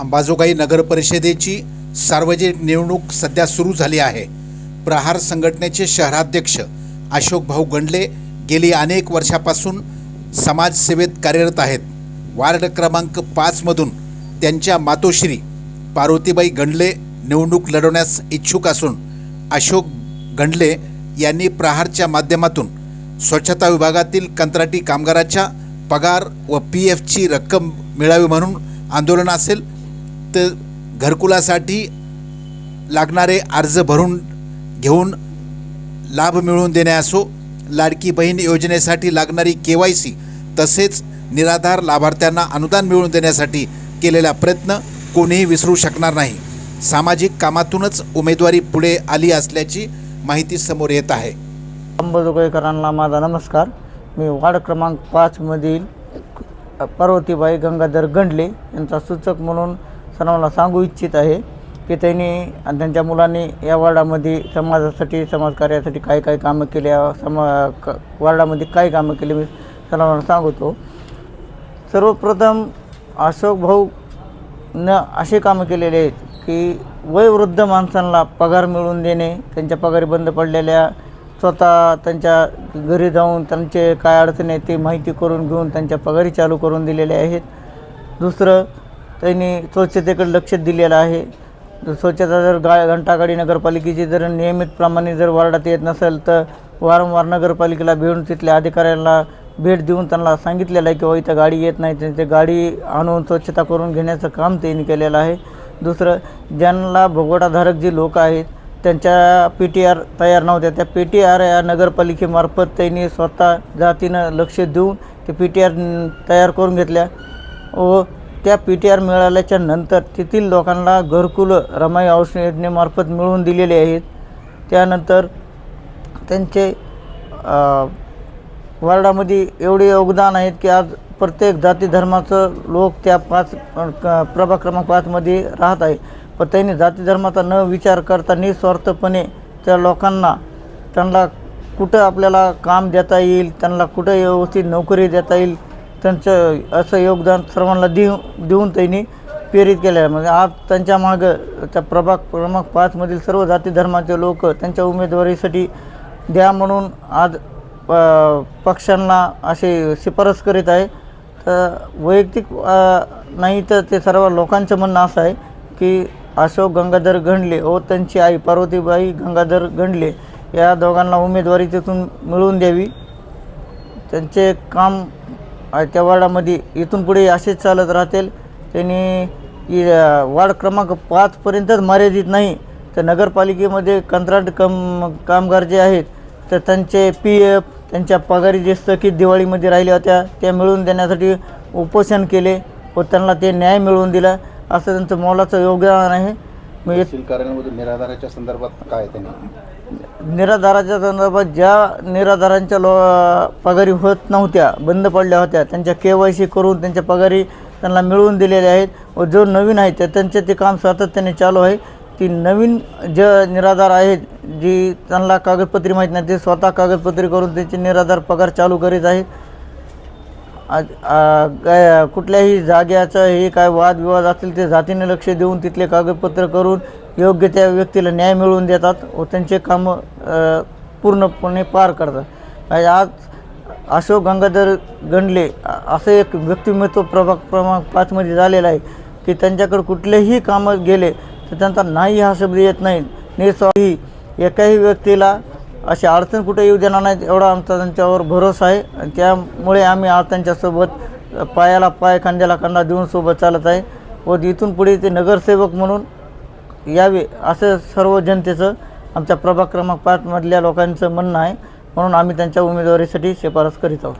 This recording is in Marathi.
अंबाजोगाई नगर परिषदेची सार्वजनिक निवडणूक सध्या सुरू झाली आहे. प्रहार संघटनेचे शहराध्यक्ष अशोक भाऊ गंडले गेली अनेक वर्षापासून समाजसेवेत कार्यरत आहेत. वार्ड क्रमांक पाचमधून त्यांच्या मातोश्री पार्वतीबाई गंडले निवडणूक लढवण्यास इच्छुक असून अशोक गंडले यांनी प्रहारच्या माध्यमातून स्वच्छता विभागातील कंत्राटी कामगाराच्या पगार व पी एफची रक्कम मिळावी म्हणून आंदोलन असेल तर घरकुलासाठी लागणारे अर्ज भरून घेऊन लाभ मिळवून देणे असो लाडकी बहीण योजनेसाठी लागणारी के वाय सी तसेच निराधार लाभार्थ्यांना अनुदान मिळवून देण्यासाठी केलेला प्रयत्न कोणीही विसरू शकणार नाही. सामाजिक कामातूनच उमेदवारी पुढे आली असल्याची माहिती समोर येत आहे. अंबाजोगाईकरांना माझा नमस्कार. मी वार्ड क्रमांक पाचमधील पार्वतीबाई गंगाधर गंडले यांचा सूचक म्हणून सर्वांना सांगू इच्छित आहे की त्यांनी आणि त्यांच्या मुलांनी या वार्डामध्ये समाजासाठी समाजकार्यासाठी काय काय कामं केली. समा क वार्डामध्ये काय कामं केली. मी सर्वांना सांगतो. सर्वप्रथम अशोक भाऊ न असे कामं केलेले आहेत की वयवृद्ध माणसांना पगार मिळवून देणे त्यांच्या पगारी बंद पडलेल्या स्वतः त्यांच्या घरी जाऊन त्यांचे काय अडचणी आहेत ते माहिती करून घेऊन त्यांच्या पगारी चालू करून दिलेले आहेत. दुसरं त्यांनी स्वच्छतेकडे लक्ष दिलेलं आहे. स्वच्छता जर गा घंटागाडी नगरपालिकेची जर नियमितप्रमाणे जर वार्डात येत नसेल तर वारंवार नगरपालिकेला भेटून तिथल्या अधिकाऱ्यांना भेट देऊन त्यांना सांगितलेलं आहे की हो, इथं गाडी येत नाही. त्यांची गाडी आणून स्वच्छता करून घेण्याचं काम त्यांनी केलेलं आहे. दुसरं ज्यांना भोगवटाधारक जे लोक आहेत त्यांच्या पी टी आर तयार नव्हत्या. त्या पी टी आर या नगरपालिकेमार्फत त्यांनी स्वतः जातीनं लक्ष देऊन ते पी टी आर तयार करून घेतल्या. व त्या पी टी आर मिळाल्याच्या नंतर तेथील लोकांना घरकुलं रमाई आवास योजनेमार्फत मिळवून दिलेले आहेत. त्यानंतर त्यांचे वार्डामध्ये एवढे योगदान आहेत की आज प्रत्येक जाती धर्माचं लोक त्या पाच क- प्रभाग क्रमांक पाचमध्ये राहत आहे. पण त्यांनी जाती धर्माचा न विचार करता निस्वार्थपणे त्या लोकांना त्यांना कुठं आपल्याला काम देता येईल त्यांना कुठं व्यवस्थित नोकरी देता येईल त्यांचं असं योगदान सर्वांना देऊ देऊन त्यांनी प्रेरित केलं आहे. म्हणजे आज त्यांच्या मागं त्या प्रभाग क्रमांक पाचमधील सर्व जाती धर्माचे लोक त्यांच्या उमेदवारीसाठी द्या म्हणून आज पक्षांना असे शिफारस करीत आहे. तर वैयक्तिक नाही तर ते सर्व लोकांचं म्हणणं असं आहे की अशोक गंगाधर गंडले व त्यांची आई पार्वतीबाई गंगाधर गंडले या दोघांना उमेदवारी तिथून मिळवून द्यावी. त्यांचे काम त्या वार्डामध्ये इथून पुढे असेच चालत राहतील. त्यांनी वार्ड क्रमांक पाचपर्यंतच मर्यादित नाही. तर नगरपालिकेमध्ये कंत्राट कम कामगार जे आहेत तर त्यांचे पी एफ त्यांच्या पगारी जे स्थगित दिवाळीमध्ये राहिल्या होत्या त्या मिळवून देण्यासाठी उपोषण केले व त्यांना ते न्याय मिळवून दिला. असं त्यांचं मोलाचं योगदान आहे. मी तहसील कार्यालयामध्ये निराधाराच्या संदर्भात काय त्यांनी? निराधाराच्या संदर्भात ज्या निराधारांच्या लो पगारी होत नव्हत्या बंद पडल्या होत्या त्यांच्या के वाय सी करून त्यांच्या पगारी त्यांना मिळवून दिलेल्या आहेत व जो नवीन आहे तर त्यांचे ते काम सातत्याने चालू आहे. ती नवीन जे निराधार आहेत जी त्यांना कागदपत्री माहीत नाही ते स्वतः कागदपत्री करून त्यांचे निराधार पगार चालू करीत आहेत. काय कुठल्याही जाग्याचं हे काय वादविवाद असतील ते जातीने लक्ष देऊन तिथले कागदपत्र करून योग्य त्या व्यक्तीला न्याय मिळवून देतात व त्यांचे कामं पूर्णपणे पार करतात. आज अशोक गंगाधर गंडले असं एक व्यक्तिमत्व प्रभाग क्रमांक पाचमध्ये झालेलं आहे की त्यांच्याकडे कुठलेही कामं गेले तर त्यांचा नाही हा शब्द येत नाही. निस्वाही एकाही व्यक्तीला अशी अडचण कुठे येऊ देणार नाहीत एवढा आमचा त्यांच्यावर भरोसा आहे. आणि त्यामुळे आम्ही आज त्यांच्यासोबत पायाला पाय खांद्याला खांदा देऊन सोबत चालत आहे. व इथून पुढे ते नगरसेवक म्हणून यावे असं सर्व जनतेचं आमच्या प्रभाग क्रमांक पाचमधल्या लोकांचं म्हणणं आहे. म्हणून आम्ही त्यांच्या उमेदवारीसाठी शिफारस करीत आहोत.